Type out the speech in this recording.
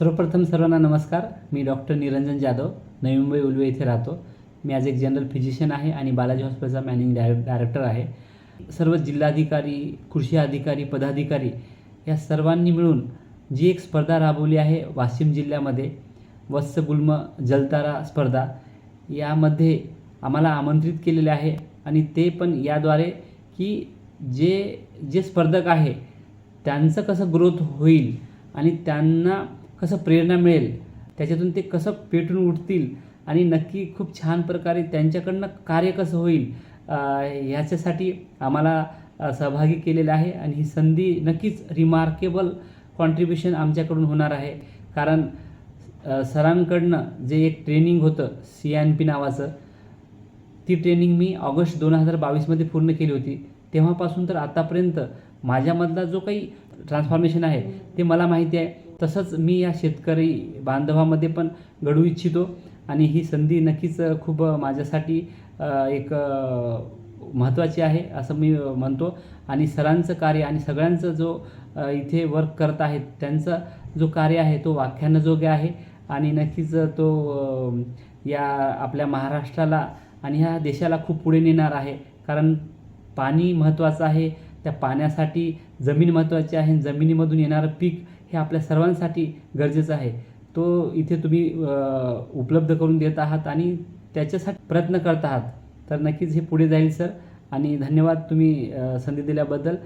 सर्वप्रथम सर्वांना नमस्कार. मी डॉक्टर निरंजन जाधव नवी मुंबई उलवे येथे राहतो. मी आज एक जनरल फिजिशियन आहे आणि बालाजी हॉस्पिटलचा मॅनेजिंग डाय डायरेक्टर आहे. सर्व जिल्हाधिकारी कृषी अधिकारी पदाधिकारी या सर्वांनी मिळून जी एक स्पर्धा राबवली आहे वाशिम जिल्ह्यामध्ये वत्स गुल्म जलतारा स्पर्धा यामध्ये आम्हाला आमंत्रित केलेले आहे. आणि ते पण याद्वारे की जे जे स्पर्धक आहे त्यांचं कसं ग्रोथ होईल आणि त्यांना कसं प्रेरणा मिळेल त्याच्यातून ते कसं पेटून उठतील आणि नक्की खूप छान प्रकारे त्यांच्याकडनं कार्य कसं होईल ह्याच्यासाठी आम्हाला सहभागी केलेलं आहे आणि ही संधी नक्कीच रिमार्केबल कॉन्ट्रीब्युशन आमच्याकडून होणार आहे. कारण सरांकडनं जे एक ट्रेनिंग होतं सी एन पी नावाचं ती ट्रेनिंग मी ऑगस्ट दोन हजार बावीसमध्ये पूर्ण केली होती. तेव्हापासून तर आतापर्यंत माझ्यामधला जो काही ट्रान्सफॉर्मेशन आहे ते मला माहिती आहे. तसंच मी या शेतकरी बांधवामध्ये पण घडवू इच्छितो आणि ही संधी नक्कीच खूप माझ्यासाठी एक महत्त्वाची आहे असं मी म्हणतो. आणि सरांचं कार्य आणि सगळ्यांचं जो इथे वर्क करत आहेत त्यांचा जो कार्य आहे तो व्याख्यानजोग्य आहे. आणि नक्कीच तो या आपल्या महाराष्ट्राला आणि ह्या देशाला खूप पुढे नेणार आहे. कारण पाणी महत्त्वाचं आहे त्या पाण्यासाठी जमीन महत्त्वाची आहे जमिनीमधून येणारं पीक हे आपल्या सर्वांसाठी गरजेचं आहे. तो इथे तुम्ही उपलब्ध करून देत आहात आणि त्याच्यासाठी प्रयत्न करत आहात. तर नक्कीच हे पुढे जाईल सर. आणि धन्यवाद तुम्ही संधी दिल्याबद्दल.